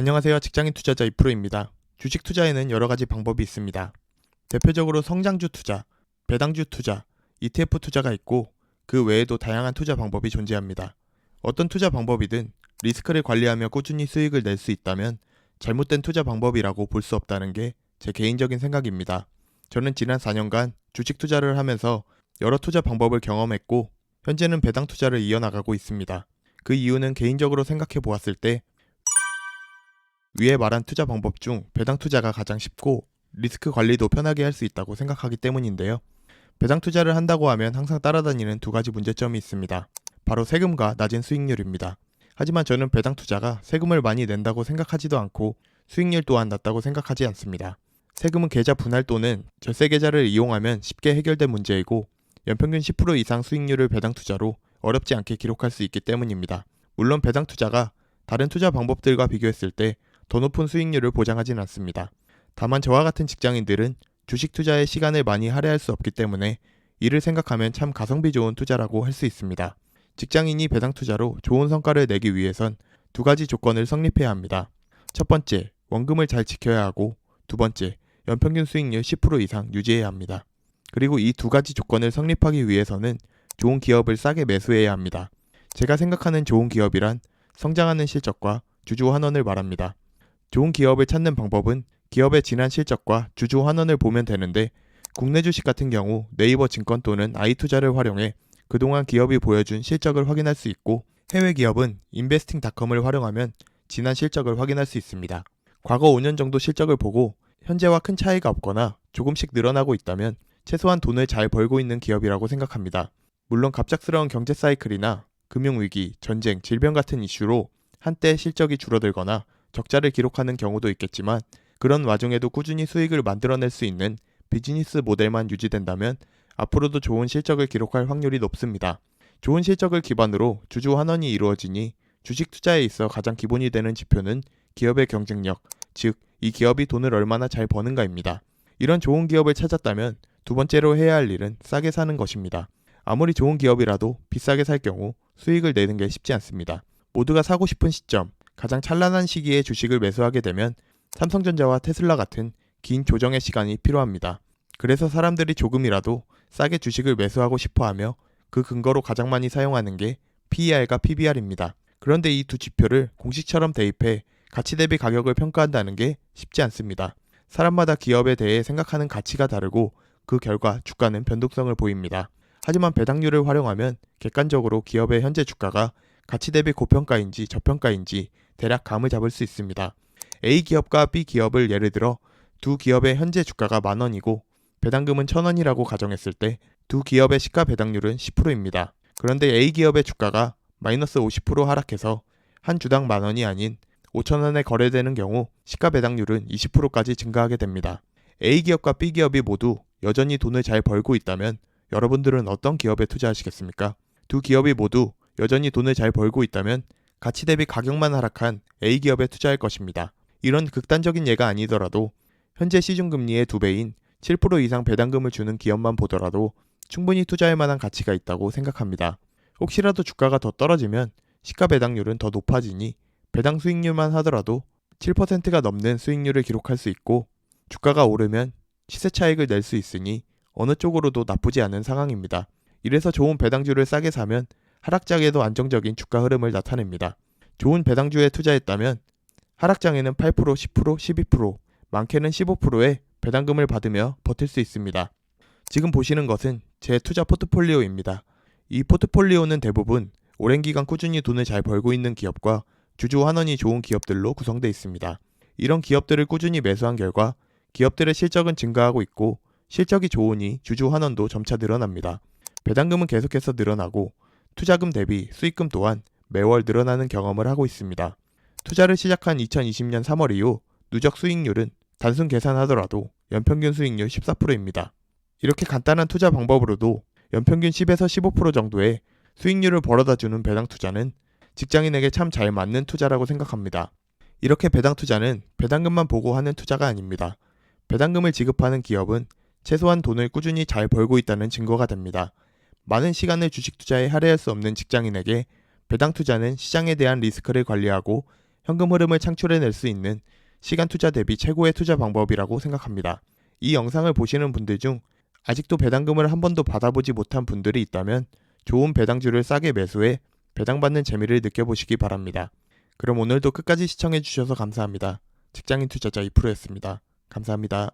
안녕하세요. 직장인 투자자 이프로입니다. 주식 투자에는 여러 가지 방법이 있습니다. 대표적으로 성장주 투자, 배당주 투자, ETF 투자가 있고 그 외에도 다양한 투자 방법이 존재합니다. 어떤 투자 방법이든 리스크를 관리하며 꾸준히 수익을 낼 수 있다면 잘못된 투자 방법이라고 볼 수 없다는 게 제 개인적인 생각입니다. 저는 지난 4년간 주식 투자를 하면서 여러 투자 방법을 경험했고 현재는 배당 투자를 이어나가고 있습니다. 그 이유는 개인적으로 생각해 보았을 때 위에 말한 투자 방법 중 배당 투자가 가장 쉽고 리스크 관리도 편하게 할 수 있다고 생각하기 때문인데요. 배당 투자를 한다고 하면 항상 따라다니는 두 가지 문제점이 있습니다. 바로 세금과 낮은 수익률입니다. 하지만 저는 배당 투자가 세금을 많이 낸다고 생각하지도 않고 수익률 또한 낮다고 생각하지 않습니다. 세금은 계좌 분할 또는 절세 계좌를 이용하면 쉽게 해결된 문제이고 연평균 10% 이상 수익률을 배당 투자로 어렵지 않게 기록할 수 있기 때문입니다. 물론 배당 투자가 다른 투자 방법들과 비교했을 때 더 높은 수익률을 보장하진 않습니다. 다만 저와 같은 직장인들은 주식 투자에 시간을 많이 할애할 수 없기 때문에 이를 생각하면 참 가성비 좋은 투자라고 할 수 있습니다. 직장인이 배당 투자로 좋은 성과를 내기 위해선 두 가지 조건을 성립해야 합니다. 첫 번째, 원금을 잘 지켜야 하고 두 번째, 연평균 수익률 10% 이상 유지해야 합니다. 그리고 이 두 가지 조건을 성립하기 위해서는 좋은 기업을 싸게 매수해야 합니다. 제가 생각하는 좋은 기업이란 성장하는 실적과 주주 환원을 말합니다. 좋은 기업을 찾는 방법은 기업의 지난 실적과 주주 환원을 보면 되는데 국내 주식 같은 경우 네이버 증권 또는 아이투자를 활용해 그동안 기업이 보여준 실적을 확인할 수 있고 해외 기업은 인베스팅닷컴을 활용하면 지난 실적을 확인할 수 있습니다. 과거 5년 정도 실적을 보고 현재와 큰 차이가 없거나 조금씩 늘어나고 있다면 최소한 돈을 잘 벌고 있는 기업이라고 생각합니다. 물론 갑작스러운 경제 사이클이나 금융위기, 전쟁, 질병 같은 이슈로 한때 실적이 줄어들거나 적자를 기록하는 경우도 있겠지만 그런 와중에도 꾸준히 수익을 만들어낼 수 있는 비즈니스 모델만 유지된다면 앞으로도 좋은 실적을 기록할 확률이 높습니다. 좋은 실적을 기반으로 주주 환원이 이루어지니 주식 투자에 있어 가장 기본이 되는 지표는 기업의 경쟁력, 즉 이 기업이 돈을 얼마나 잘 버는가입니다. 이런 좋은 기업을 찾았다면 두 번째로 해야 할 일은 싸게 사는 것입니다. 아무리 좋은 기업이라도 비싸게 살 경우 수익을 내는 게 쉽지 않습니다. 모두가 사고 싶은 시점, 가장 찬란한 시기에 주식을 매수하게 되면 삼성전자와 테슬라 같은 긴 조정의 시간이 필요합니다. 그래서 사람들이 조금이라도 싸게 주식을 매수하고 싶어 하며 그 근거로 가장 많이 사용하는 게 PER과 PBR입니다. 그런데 이 두 지표를 공식처럼 대입해 가치 대비 가격을 평가한다는 게 쉽지 않습니다. 사람마다 기업에 대해 생각하는 가치가 다르고 그 결과 주가는 변동성을 보입니다. 하지만 배당률을 활용하면 객관적으로 기업의 현재 주가가 가치 대비 고평가인지 저평가인지 대략 감을 잡을 수 있습니다. A 기업과 B 기업을 예를 들어 두 기업의 현재 주가가 만 원이고 배당금은 천 원이라고 가정했을 때 두 기업의 시가 배당률은 10%입니다. 그런데 A 기업의 주가가 마이너스 50% 하락해서 한 주당 만 원이 아닌 5천 원에 거래되는 경우 시가 배당률은 20%까지 증가하게 됩니다. A 기업과 B 기업이 모두 여전히 돈을 잘 벌고 있다면 여러분들은 어떤 기업에 투자하시겠습니까? 두 기업이 모두 여전히 돈을 잘 벌고 있다면 가치 대비 가격만 하락한 A 기업에 투자할 것입니다. 이런 극단적인 예가 아니더라도 현재 시중금리의 두 배인 7% 이상 배당금을 주는 기업만 보더라도 충분히 투자할 만한 가치가 있다고 생각합니다. 혹시라도 주가가 더 떨어지면 시가 배당률은 더 높아지니 배당 수익률만 하더라도 7%가 넘는 수익률을 기록할 수 있고 주가가 오르면 시세 차익을 낼 수 있으니 어느 쪽으로도 나쁘지 않은 상황입니다. 이래서 좋은 배당주를 싸게 사면 하락장에도 안정적인 주가 흐름을 나타냅니다. 좋은 배당주에 투자했다면 하락장에는 8%, 10%, 12%, 많게는 15%의 배당금을 받으며 버틸 수 있습니다. 지금 보시는 것은 제 투자 포트폴리오입니다. 이 포트폴리오는 대부분 오랜 기간 꾸준히 돈을 잘 벌고 있는 기업과 주주 환원이 좋은 기업들로 구성되어 있습니다. 이런 기업들을 꾸준히 매수한 결과 기업들의 실적은 증가하고 있고 실적이 좋으니 주주 환원도 점차 늘어납니다. 배당금은 계속해서 늘어나고 투자금 대비 수익금 또한 매월 늘어나는 경험을 하고 있습니다. 투자를 시작한 2020년 3월 이후 누적 수익률은 단순 계산하더라도 연평균 수익률 14%입니다. 이렇게 간단한 투자 방법으로도 연평균 10에서 15% 정도의 수익률을 벌어다 주는 배당 투자는 직장인에게 참 잘 맞는 투자라고 생각합니다. 이렇게 배당 투자는 배당금만 보고 하는 투자가 아닙니다. 배당금을 지급하는 기업은 최소한 돈을 꾸준히 잘 벌고 있다는 증거가 됩니다. 많은 시간을 주식 투자에 할애할 수 없는 직장인에게 배당 투자는 시장에 대한 리스크를 관리하고 현금 흐름을 창출해낼 수 있는 시간 투자 대비 최고의 투자 방법이라고 생각합니다. 이 영상을 보시는 분들 중 아직도 배당금을 한 번도 받아보지 못한 분들이 있다면 좋은 배당주를 싸게 매수해 배당받는 재미를 느껴보시기 바랍니다. 그럼 오늘도 끝까지 시청해주셔서 감사합니다. 직장인 투자자 2%였습니다. 감사합니다.